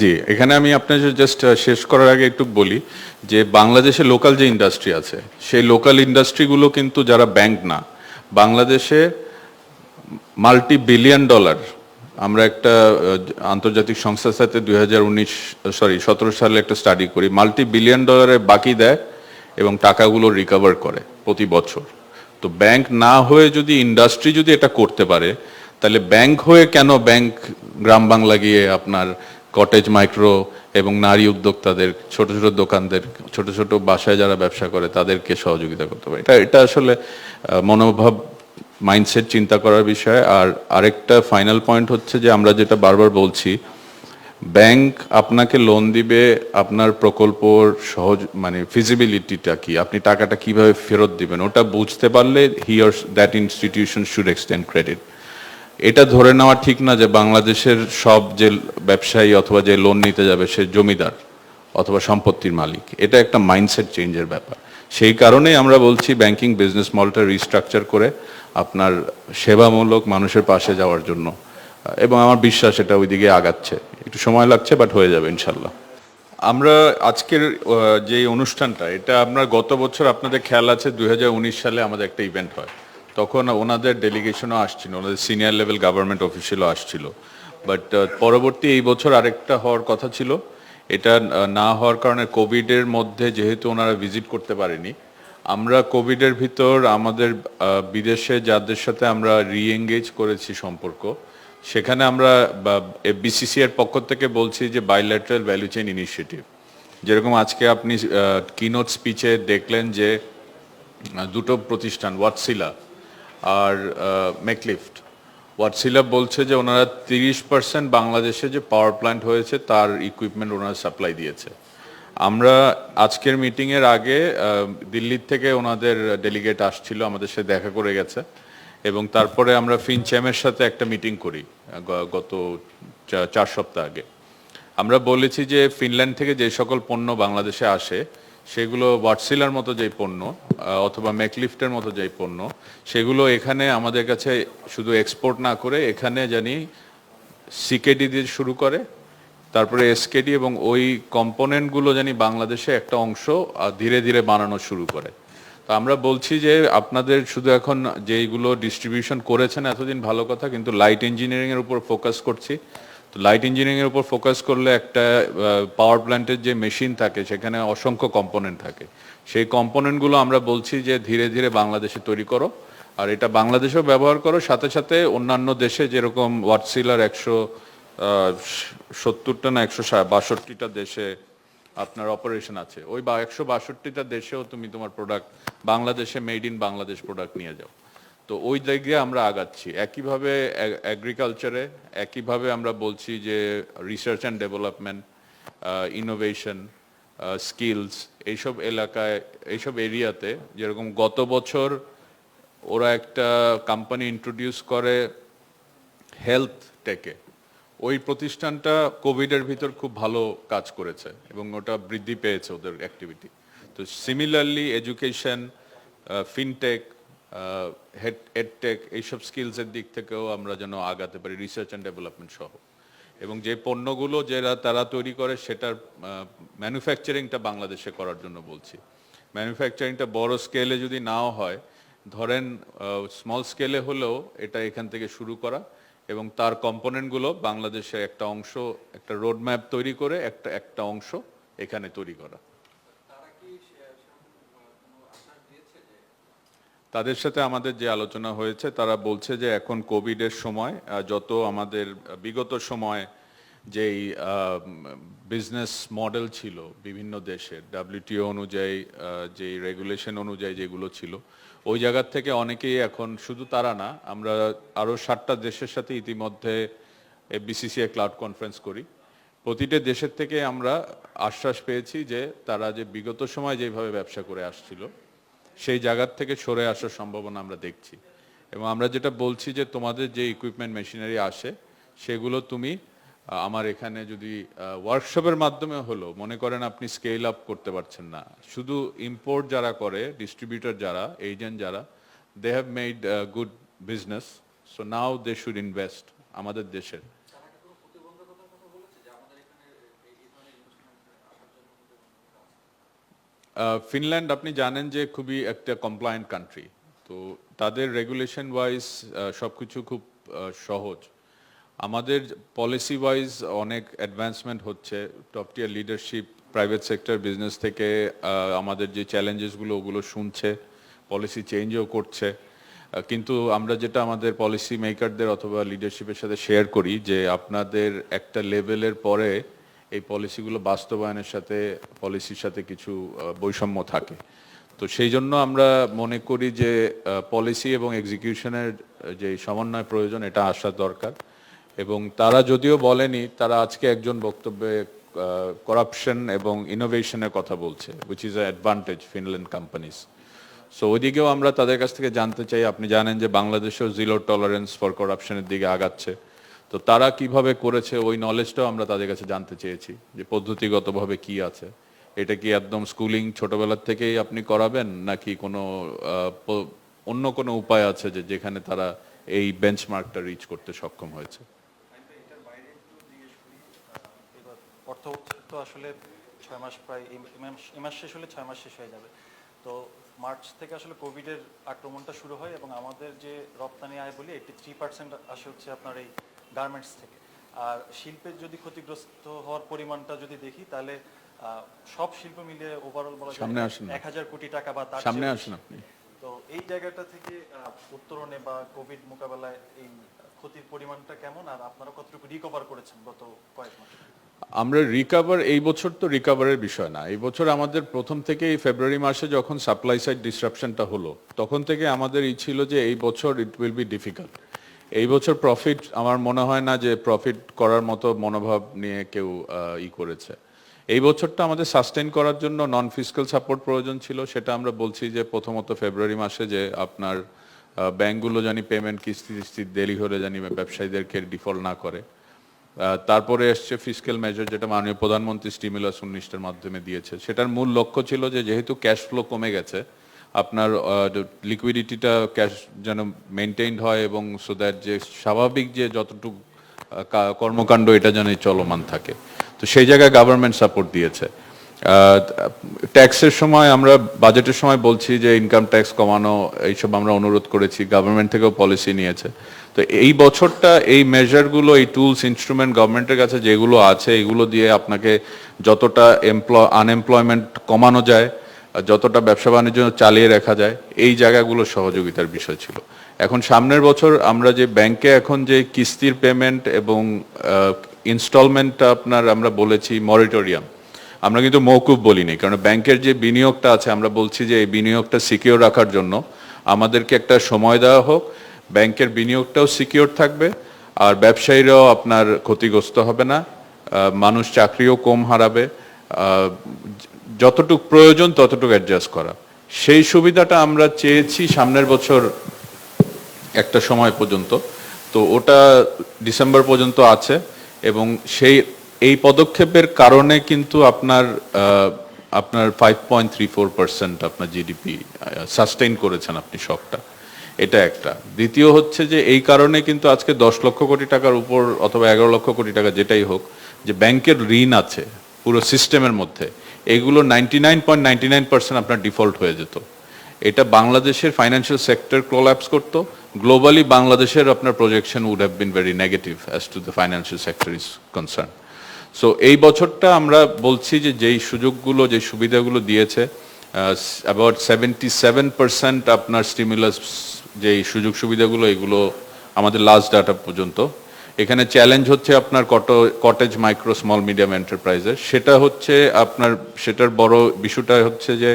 জি, এখানে আমি আপনাকে জাস্ট শেষ করার আগে একটু বলি যে বাংলাদেশে লোকাল যে ইন্ডাস্ট্রি আছে, সেই লোকাল ইন্ডাস্ট্রিগুলো কিন্তু যারা ব্যাংক না, বাংলাদেশে মাল্টি বিলিয়ন ডলার আমরা একটা আন্তর্জাতিক সংস্থার সাথে দুই সরি সতেরো সালে একটা স্টাডি করি মাল্টি বিলিয়ন ডলারের বাকি দেয় এবং টাকাগুলো রিকভার করে প্রতি বছর। তো ব্যাংক না হয়ে যদি ইন্ডাস্ট্রি যদি এটা করতে পারে তাহলে ব্যাংক হয়ে কেন ব্যাংক গ্রাম বাংলা গিয়ে আপনার কটেজ মাইক্রো এবং নারী উদ্যোক্তাদের, ছোট ছোট দোকানদের, ছোট ছোট বাসায় যারা ব্যবসা করে তাদেরকে সহযোগিতা করতে পারে? এটা এটা আসলে মনোভাব মাইন্ডসেট চিন্তা করার বিষয়। আর আরেকটা ফাইনাল পয়েন্ট হচ্ছে যে আমরা যেটা বারবার বলছি ব্যাংক আপনাকে লোন দিবে, আপনার প্রকল্পর সহজ মানে ফিজিবিলিটিটা কি? আপনি টাকাটা কীভাবে ফেরত দিবেন? ওটা বুঝতে পারলে he or that institution should extend credit এটা ধরে নেওয়া ঠিক না যে বাংলাদেশের সব যে ব্যবসায়ী অথবা যে লোন নিতে যাবে সে জমিদার অথবা সম্পত্তির মালিক। এটা একটা মাইন্ডসেট চেঞ্জের ব্যাপার। সেই কারণেই আমরা বলছি ব্যাংকিং বিজনেস মডেলটা রিস্ট্রাকচার করে আপনার সেবামূলক মানুষের পাশে যাওয়ার জন্য। এবং আমার বিশ্বাস এটা ওইদিকে আগাচ্ছে। একটু সময় লাগছে বাট হয়ে যাবে ইনশাল্লাহ আমরা আজকের যে অনুষ্ঠানটা, এটা আপনার গত বছর আপনাদের খেয়াল আছে, দুই হাজার উনিশ সালে আমাদের একটা ইভেন্ট হয়। তখন ওনাদের ডেলিগেশনও আসছিল, ওনাদের সিনিয়র লেভেল গভর্নমেন্ট অফিসিয়ালও আসছিল। বাট পরবর্তী এই বছর আরেকটা হওয়ার কথা ছিল। এটা না হওয়ার কারণে কোভিডের মধ্যে যেহেতু ওনারা ভিজিট করতে পারেনি, আমরা কোভিডের ভিতর আমাদের বিদেশে যাদের সাথে আমরা রি এঙ্গেজ করেছি সম্পর্ক, সেখানে আমরা বিসিসি এর পক্ষ থেকে বলছি যে বাইল্যাটারাল ভ্যালু চেইন ইনিশিয়েটিভ যেরকম আজকে আপনি কিনোট স্পিচে দেখলেন যে দুটো প্রতিষ্ঠান ওয়াটসিলা আর মেকলিফট ওয়াটসিলা বলছে যে ওনারা তিরিশ পার্সেন্ট বাংলাদেশে যে পাওয়ার প্ল্যান্ট হয়েছে, তার ইকুইপমেন্ট ওনারা সাপ্লাই দিয়েছে। আমরা আজকের মিটিং এর আগে দিল্লির থেকে ওনাদের ডেলিগেট আসছিল, আমাদের সাথে দেখা করে গেছে। এবং তারপরে আমরা ফিনচ্যামের সাথে একটা মিটিং করি গত চার সপ্তাহ আগে। আমরা বলেছি যে ফিনল্যান্ড থেকে যে সকল পণ্য বাংলাদেশে আসে সেগুলো ওয়াটসিলার মতো যে পণ্য অথবা ম্যাকলিফটের মতো যে পণ্য, সেগুলো এখানে আমাদের কাছে শুধু এক্সপোর্ট না করে এখানে জানি সিকেডি দিয়ে শুরু করে, তারপরে এসকেডি এবং ওই কম্পোনেন্টগুলো জানি বাংলাদেশে একটা অংশ ধীরে ধীরে বানানো শুরু করে। তো আমরা বলছি যে আপনাদের শুধু এখন যেইগুলো ডিস্ট্রিবিউশন করেছেন, এতদিন ভালো কথা, কিন্তু লাইট ইঞ্জিনিয়ারিংয়ের উপর ফোকাস করছি। তো লাইট ইঞ্জিনিয়ারিংয়ের উপর ফোকাস করলে একটা পাওয়ার প্ল্যান্টের যে মেশিন থাকে, সেখানে অসংখ্য কম্পোনেন্ট থাকে। সেই কম্পোনেন্টগুলো আমরা বলছি যে ধীরে ধীরে বাংলাদেশে তৈরি করো। আর এটা বাংলাদেশেও ব্যবহার করো। সাথে সাথে অন্যান্য দেশে যেরকম ওয়াটসিলার একশো সত্তরটা না একশো বাষট্টিটা দেশে আপনার অপারেশন আছে। ওই বা একশো বাষট্টিটা দেশেও তুমি তোমার প্রোডাক্ট বাংলাদেশে মেড ইন বাংলাদেশ প্রোডাক্ট নিয়ে যাও। তো ওই জায়গায় আমরা আগাচ্ছি। একইভাবে অ্যাগ্রিকালচারে একইভাবে আমরা বলছি যে research and development innovation skills এইসব এলাকায়, এইসব এরিয়াতে যেরকম গত বছর ওরা একটা কোম্পানি ইন্ট্রোডিউস করে হেলথ টেকে ওই প্রতিষ্ঠানটা কোভিডের ভিতর খুব ভালো কাজ করেছে এবং ওটা বৃদ্ধি পেয়েছে ওদের অ্যাক্টিভিটি তো similarly education fintech head edtech এইসব স্কিলসের দিক থেকেও আমরা যেন আগাতে পারি রিসার্চ অ্যান্ড ডেভেলপমেন্ট সহ। এবং যে পণ্যগুলো যারা, তারা তৈরি করে, সেটার ম্যানুফ্যাকচারিংটা বাংলাদেশে করার জন্য বলছি। ম্যানুফ্যাকচারিংটা বড় স্কেলে যদি নাও হয়, ধরেন স্মল স্কেলে হলেও এটা এখান থেকে শুরু করা এবং তার কম্পোনেন্টগুলো বাংলাদেশে একটা অংশ, একটা রোড ম্যাপ তৈরি করে, একটা একটা অংশ এখানে তৈরি করা। তাদের সাথে আমাদের যে আলোচনা হয়েছে, তারা বলছে যে এখন কোভিডের সময় যত আমাদের বিগত সময় যেই বিজনেস মডেল ছিল বিভিন্ন দেশের ডাব্লিউটিও অনুযায়ী যেই রেগুলেশন অনুযায়ী যেগুলো ছিল, ওই জায়গার থেকে অনেকেই এখন শুধু তারা না, আমরা আরও ষাটটা দেশের সাথে ইতিমধ্যে বিসিসিআই ক্লাউড কনফারেন্স করি। প্রতিটা দেশের থেকে আমরা আশ্বাস পেয়েছি যে তারা যে বিগত সময় যেভাবে ব্যবসা করে আসছিল সেই জায়গার থেকে সরে আসার সম্ভাবনা আমরা দেখছি। এবং আমরা যেটা বলছি যে তোমাদের যে ইকুইপমেন্ট মেশিনারি আসে, সেগুলো তুমি আমার এখানে যদি ওয়ার্কশপের মাধ্যমে হলো, মনে করেন আপনি স্কেল আপ করতে পারছেন না। শুধু ইম্পোর্ট যারা করে ডিস্ট্রিবিউটর যারা এজেন্ট যারা they have made good business so now they should invest আমাদের দেশের। ফিনল্যান্ড আপনি জানেন যে খুবই একটা কমপ্লায়েন্ট কান্ট্রি তো তাদের রেগুলেশন ওয়াইজ সবকিছু খুব সহজ। আমাদের পলিসি ওয়াইজ অনেক অ্যাডভান্সমেন্ট হচ্ছে top tier leadership private sector business থেকে আমাদের যে চ্যালেঞ্জেসগুলো ওগুলো শুনছে পলিসি চেঞ্জও করছে। কিন্তু আমরা যেটা আমাদের পলিসি মেকারদের অথবা লিডারশিপের সাথে শেয়ার করি যে আপনাদের একটা লেভেলের পরে এই পলিসিগুলো বাস্তবায়নের সাথে পলিসির সাথে কিছু বৈষম্য থাকে। তো সেই জন্য আমরা মনে করি যে পলিসি এবং এক্সিকিউশনের যে সমন্বয় প্রয়োজন, এটা আসা দরকার। এবং তারা যদিও বলেনি, তারা আজকে একজন বক্তব্যে করাপশন এবং ইনোভেশনের কথা বলছে which is advantage Finland companies so ওইদিকেও আমরা তাদের কাছ থেকে জানতে চাই, আপনি জানেন যে বাংলাদেশেও জিরো টলারেন্স ফর করাপশনের দিকে আগাচ্ছে। তো তারা কীভাবে করেছে ওই নলেজটাও আমরা তাদের কাছে জানতে চেয়েছি যে পদ্ধতিগতভাবে কি আছে। এটা কি একদম স্কুলিং ছোটবেলার থেকেই আপনি করাবেন, নাকি কোনো অন্য কোনো উপায় আছে যে যেখানে তারা এই বেঞ্চমার্কটা রিচ করতে সক্ষম হয়েছে? অর্থ তো আসলে ছয় মাস প্রায়, এই মাস শেষ হলে ছয় মাস শেষ হয়ে যাবে। তো মার্চ থেকে আসলে কোভিডের আক্রমণটা শুরু হয় এবং আমাদের যে রপ্তানি আয় বলি এইটি থ্রি পার্সেন্ট আসে হচ্ছে আপনার এই গার্মেন্টস থেকে। আর শিল্পের যদি ক্ষতিগ্রস্ত হওয়ার পরিমাণটা যদি দেখি তাহলে সব শিল্প মিলিয়ে ওভারঅল বলা সামনে আসুন। এক হাজার কোটি টাকা বা তার সামনে আসুন আপনি। তো এই জায়গাটা থেকে উত্তরণে বা কোভিড মোকাবেলায় এই ক্ষতির পরিমাণটা কেমন? আর আপনারা কতটুকু রিকভার করেছেন গত কয়েক মাসে? আমরা রিকভার এই বছর তো রিকভারের বিষয় না। এই বছর আমাদের প্রথম থেকেই ফেব্রুয়ারি মাসে যখন সাপ্লাই সাইড ডিসরাপশনটা হলো তখন থেকে আমাদের ই ছিল যে এই বছর ইট উইল বি ডিফিকাল্ট এই বছর প্রফিট আমার মনে হয় না যে প্রফিট করার মতো মনোভাব নিয়ে কেউ ই করেছে। এই বছরটা আমাদের সাস্টেন করার জন্য নন ফিজিক্যাল সাপোর্ট প্রয়োজন ছিল। সেটা আমরা বলছি যে প্রথমত ফেব্রুয়ারি মাসে যে আপনার ব্যাংকগুলো জানি পেমেন্ট কিস্তি টিস্তি দেরি হলে জানি ব্যবসায়ীদেরকে ডিফল্ট না করে। তারপরে এসছে ফিজিক্যাল মেজার যেটা মাননীয় প্রধানমন্ত্রী স্টিমুলাস উনিশটার মাধ্যমে দিয়েছে। সেটার মূল লক্ষ্য ছিল যে যেহেতু ক্যাশ ফ্লো কমে গেছে আপনার লিকুইডিটিটা ক্যাশ যেন মেনটেইনড হয় এবং সো দ্যাট যে স্বাভাবিক যে যতটুকু কর্মকাণ্ড, এটা যেন চলমান থাকে। তো সেই জায়গায় গভর্নমেন্ট সাপোর্ট দিয়েছে। ট্যাক্সের সময় আমরা বাজেটের সময় বলছি যে ইনকাম ট্যাক্স কমানো, এইসব আমরা অনুরোধ করেছি গভর্নমেন্ট থেকেও পলিসি নিয়েছে। তো এই বছরটা এই মেজারগুলো এই টুলস ইনস্ট্রুমেন্ট গভর্নমেন্টের কাছে যেগুলো আছে, এগুলো দিয়ে আপনাকে যতটা এমপ্লয় আনএমপ্লয়মেন্ট কমানো যায় যতটা ব্যবসা বাণিজ্য চালিয়ে রাখা যায়, এই জায়গাগুলো সহযোগিতার বিষয় ছিল। এখন সামনের বছর আমরা যে ব্যাংকে এখন যে কিস্তির পেমেন্ট এবং ইনস্টলমেন্টটা আপনার আমরা বলেছি মরিটোরিয়াম আমরা কিন্তু মৌকুব বলিনি, কারণ ব্যাংকের যে বিনিয়োগটা আছে, আমরা বলছি যে এই বিনিয়োগটা সিকিওর রাখার জন্য আমাদেরকে একটা সময় দেওয়া হোক, ব্যাংকের বিনিয়োগটাও সিকিওর থাকবে, আর ব্যবসায়ীরাও আপনার ক্ষতিগ্রস্ত হবে না মানুষ চাকরিও কম হারাবে যতটুক প্রয়োজন ততটুকু অ্যাডজাস্ট করা। সেই সুবিধাটা আমরা চেয়েছি সামনের বছর একটা সময় পর্যন্ত। তো ওটা ডিসেম্বর পর্যন্ত আছে এবং সেই, এই পদক্ষেপের কারণে কিন্তু আপনার আপনার five point three four percent আপনার জিডিপি সাস্টেইন করেছেন আপনি শখটা এটা একটা। দ্বিতীয় হচ্ছে যে এই কারণে কিন্তু আজকে দশ লক্ষ কোটি টাকার উপর অথবা এগারো লক্ষ কোটি টাকা যেটাই হোক, যে ব্যাংকের ঋণ আছে পুরো সিস্টেমের মধ্যে এগুলো ninety nine point nine percent আপনার ডিফল্ট হয়ে যেত। এটা বাংলাদেশের ফাইন্যান্সিয়াল সেক্টর ক্লোল্যাপস করতো। গ্লোবালি বাংলাদেশের আপনার projection would have been very negative as to the financial sector is concern so এই বছরটা আমরা বলছি যে যেই সুযোগগুলো, যে সুবিধাগুলো দিয়েছে অ্যাবাউট সেভেন্টি সেভেন পার্সেন্ট আপনার স্টিমুলাস যেই সুযোগ সুবিধাগুলো, এগুলো আমাদের লাস্ট ডাটা পর্যন্ত এখানে চ্যালেঞ্জ হচ্ছে আপনার cot cottage micro small medium এন্টারপ্রাইজের সেটা হচ্ছে আপনার, সেটার বড় বিষয়টা হচ্ছে যে,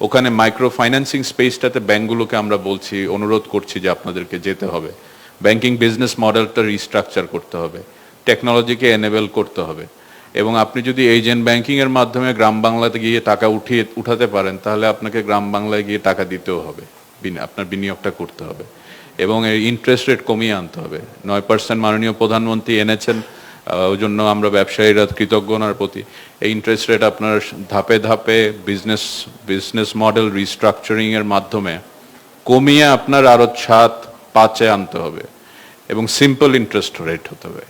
ওখানে মাইক্রো ফাইন্যান্সিং স্পেসটাতে ব্যাঙ্কগুলোকে আমরা বলছি, অনুরোধ করছি যে আপনাদেরকে যেতে হবে। ব্যাংকিং বিজনেস মডেলটা রিস্ট্রাকচার করতে হবে। টেকনোলজিকে এনেবেল করতে হবে। এবং আপনি যদি এজেন্ট ব্যাংকিং এর মাধ্যমে গ্রাম বাংলাতে গিয়ে টাকা উঠিয়ে, উঠাতে পারেন, তাহলে আপনাকে গ্রাম বাংলায় গিয়ে টাকা দিতেও হবে। আপনার বিনিয়োগটা করতে হবে। এবং এই ইন্টারেস্ট রেট কমিয়ে আনতে হবে। নয় পার্সেন্ট মাননীয় প্রধানমন্ত্রী এনেছেন ওই জন্য আমরা ব্যবসায়ীরা কৃতজ্ঞতার প্রতি। এই ইন্টারেস্ট রেট আপনার ধাপে ধাপে বিজনেস বিজনেস মডেল রিস্ট্রাকচারিংয়ের মাধ্যমে কমিয়ে আপনার আরও সাত পাঁচে আনতে হবে এবং সিম্পল ইন্টারেস্ট রেট হতে হবে।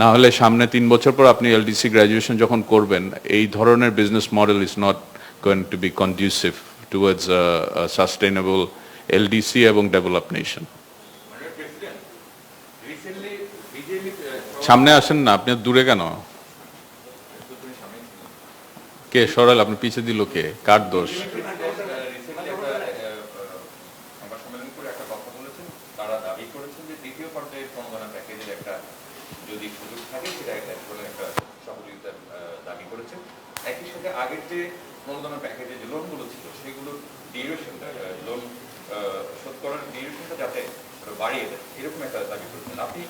না হলে সামনে তিন বছর পর আপনি এলডিসি গ্র্যাজুয়েশন যখন করবেন, এই ধরনের business model is not going to be conducive towards sustainable LDC এবং ডেভেলপ নেশন। সামনে আসেন না, আপনি দূরে কেন? কে? সরাল আপনি পিছিয়ে দিল কে? কার দোষ? দাবি করেছেন একই সাথে আগের যে প্যাকেজের যে লোনগুলো ছিল, সেগুলোর ডিউরেশনটা লোন ডিউরেশনটা যাতে বাড়িয়ে দেয়, এরকম একটা দাবি আপনি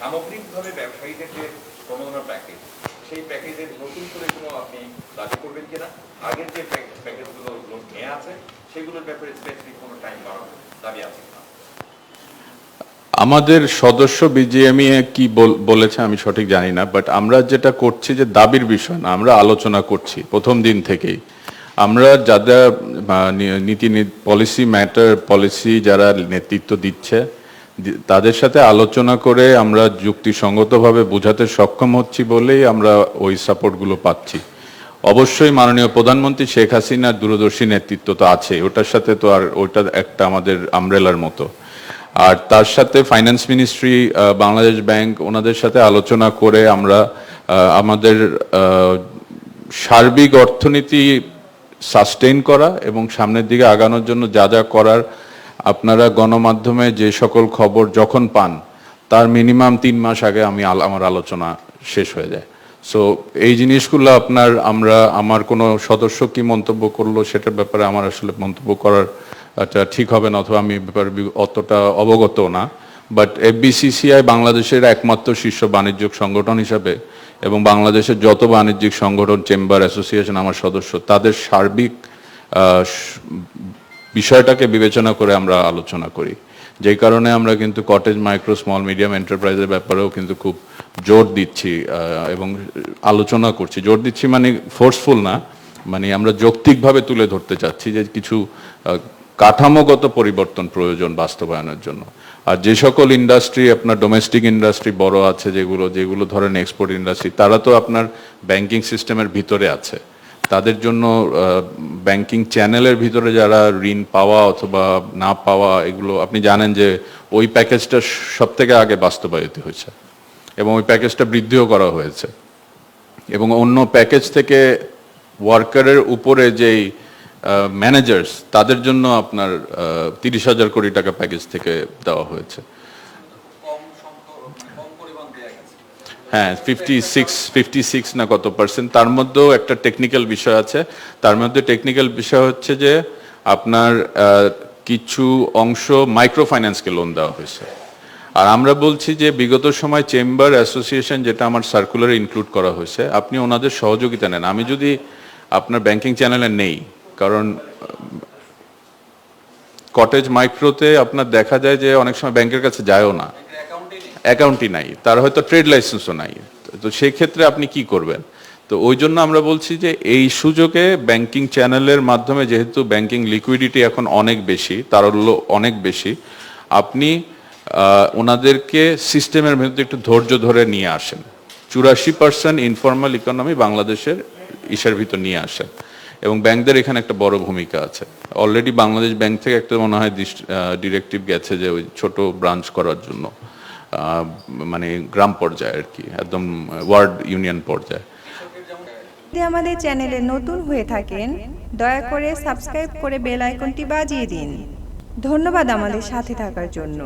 সামগ্রিকভাবে ব্যবসায়ীদের যে প্যাকেজ সেই প্যাকেজের নতুন করে কোনো আপনি দাবি করবেন কিনা? আগের যে প্যাকেজগুলো লোন আছে, সেগুলোর ব্যাপারে স্পেসিফিক কোনো টাইম বাড়ানোর দাবি আছে আমাদের সদস্য বিজিএমই কি বল- বলেছে আমি সঠিক জানি না বাট আমরা যেটা করছি যে দাবির বিষয় না, আমরা আলোচনা করছি প্রথম দিন থেকেই। আমরা যারা নীতি পলিসি ম্যাটার পলিসি যারা নেতৃত্ব দিচ্ছে তাদের সাথে আলোচনা করে আমরা যুক্তিসঙ্গতভাবে বোঝাতে সক্ষম হচ্ছি বলেই আমরা ওই সাপোর্টগুলো পাচ্ছি। অবশ্যই মাননীয় প্রধানমন্ত্রী শেখ হাসিনার দূরদর্শী নেতৃত্ব তো আছে, ওটার সাথে তো আর ওটা একটা আমাদের আমরেলার মতো। আর তার সাথে ফাইন্যান্স মিনিস্ট্রি বাংলাদেশ ব্যাংক ওনাদের সাথে আলোচনা করে আমরা আমাদের সার্বিক অর্থনীতি সাস্টেইন করা এবং সামনের দিকে আগানোর জন্য যা যা করার আপনারা গণমাধ্যমে যে সকল খবর যখন পান, তার মিনিমাম তিন মাস আগে আমি আমার আলোচনা শেষ হয়ে যায়। সো এই জিনিসগুলো আপনার আমরা, আমার কোনো সদস্য কি মন্তব্য করল সেটার ব্যাপারে আমার আসলে মন্তব্য করার এটা ঠিক হবে না অথবা আমি ব্যাপারে অতটা অবগত না। বাট এফবিসিসিআই বাংলাদেশের একমাত্র শীর্ষ বাণিজ্যিক সংগঠন হিসাবে এবং বাংলাদেশের যত বাণিজ্যিক সংগঠন, চেম্বার, অ্যাসোসিয়েশন, আমার সদস্য, তাদের সার্বিক বিষয়টাকে বিবেচনা করে আমরা আলোচনা করি। যেই কারণে আমরা কিন্তু কটেজ মাইক্রো স্মল মিডিয়াম এন্টারপ্রাইজের ব্যাপারেও কিন্তু খুব জোর দিচ্ছি এবং আলোচনা করছি। জোর দিচ্ছি মানে ফোর্সফুল না মানে আমরা যৌক্তিকভাবে তুলে ধরতে চাচ্ছি যে কিছু কাঠামোগত পরিবর্তন প্রয়োজন বাস্তবায়নের জন্য। আর যে সকল ইন্ডাস্ট্রি আপনার ডোমেস্টিক ইন্ডাস্ট্রি বড় আছে যেগুলো যেগুলো ধরেন এক্সপোর্ট ইন্ডাস্ট্রি তারা তো আপনার ব্যাংকিং সিস্টেমের ভিতরে আছে। তাদের জন্য ব্যাংকিং চ্যানেলের ভিতরে যারা ঋণ পাওয়া অথবা না পাওয়া এগুলো, আপনি জানেন যে ওই প্যাকেজটা সব থেকে আগে বাস্তবায়িত হয়েছে এবং ওই প্যাকেজটা বৃদ্ধিও করা হয়েছে। এবং অন্য প্যাকেজ থেকে ওয়ার্কারের উপরে যেই ম্যানেজার্স তাদের জন্য আপনার তিরিশ হাজার কোটি টাকা প্যাকেজ থেকে দেওয়া হয়েছে। হ্যাঁ ফিফটি সিক্স ফিফটি সিক্স না কত পার্সেন্ট তার মধ্যেও একটা টেকনিক্যাল বিষয় আছে। তার মধ্যে টেকনিক্যাল বিষয় হচ্ছে যে, আপনার কিছু অংশ মাইক্রো ফাইন্যান্সকে লোন দেওয়া হয়েছে। আর আমরা বলছি যে, বিগত সময় চেম্বার অ্যাসোসিয়েশন যেটা আমার সার্কুলারে ইনক্লুড করা হয়েছে, আপনি ওনাদের সহযোগিতা নেন। আমি যদি আপনার ব্যাংকিং চ্যানেলে নেই কারণ কটেজ মাইক্রোতে আপনার দেখা যায় যে অনেক সময় ব্যাংকের কাছে যায়ও না। অ্যাকাউন্টই নাই। তার হয়তো ট্রেড লাইসেন্সও নাই। তো সেই ক্ষেত্রে আপনি কি করবেন? তো ওই জন্য আমরা বলছি যে এই সুযোগে ব্যাংকিং চ্যানেলের মাধ্যমে যেহেতু ব্যাংকিং লিকুইডিটি এখন অনেক বেশি, তারল্য অনেক বেশি, আপনি ওনাদেরকে সিস্টেমের মধ্যে একটু ধৈর্য ধরে নিয়ে আসেন। চুরাশি পার্সেন্ট ইনফর্মাল ইকোনমি বাংলাদেশের, ইসের ভিতর নিয়ে আসেন। এবং ব্যাংকদের এখানে একটা বড় ভূমিকা আছে। অলরেডি বাংলাদেশ ব্যাংক থেকে একটা মনে হয় ডিরেক্টিভ গেছে যে ওই ছোট ব্রাঞ্চ করার জন্য। মানে গ্রাম পর্যায়ে আর কি, একদম ওয়ার্ড ইউনিয়ন পর্যায়ে। যদি আমাদের চ্যানেলে নতুন হয়ে থাকেন, দয়া করে সাবস্ক্রাইব করে বেল আইকনটি বাজিয়ে দিন। ধন্যবাদ আমাদের সাথে থাকার জন্য।